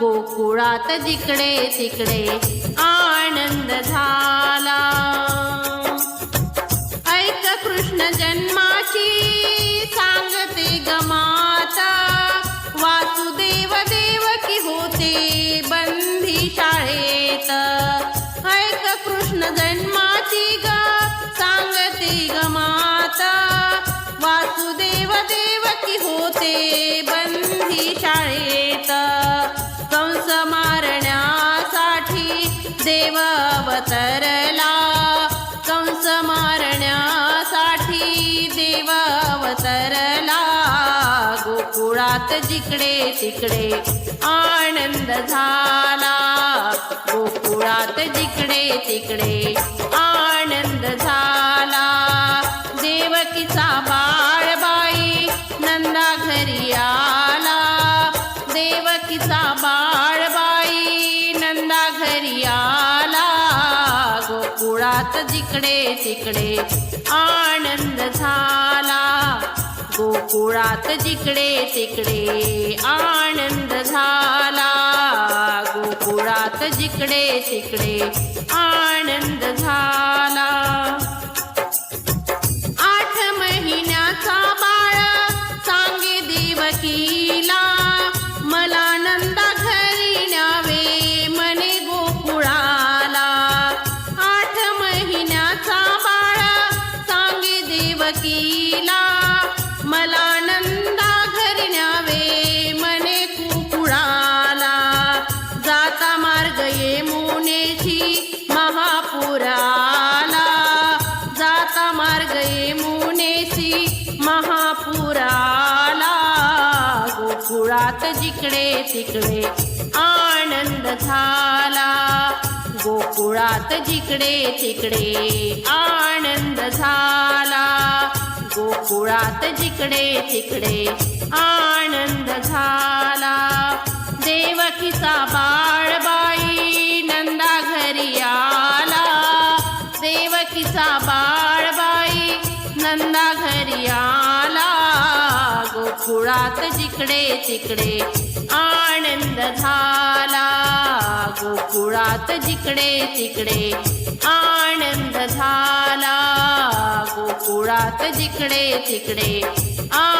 गोकुळात जिकडे तिकडे आनंद झाला. अवतरला कंस मारण्यासाठी देव अवतरला गोकुळात जिकडे तिकडे आनंद झाला. गोकुळात जिकडे तिकडे गोकुळात जिकडे तिकडे आनंद झाला. गोकुळात जिकडे तिकडे आनंद झाला. गोकुळात जिकडे तिकडे आनंद झाला. पुराला गोकुळात जिकडे तिकडे आनंद झाला. गोकुळात जिकडे तिकडे आनंद झाला. गोकुळात जिकडे तिकडे आनंद झाला. देवकीचा बाळबाई गोकुळात जिकडे तिकडे आनंद झाला. गोकुळात जिकडे तिकडे आनंद झाला. गोकुळात जिकडे तिकडे आ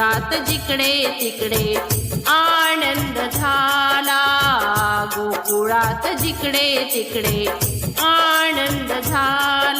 गोकुळात जिकडे तिकडे आनंद झाला. गोकुळात जिकडे तिकडे आनंद झाला.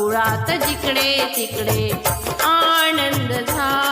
कुळात जिकडे तिकडे आनंद झाला.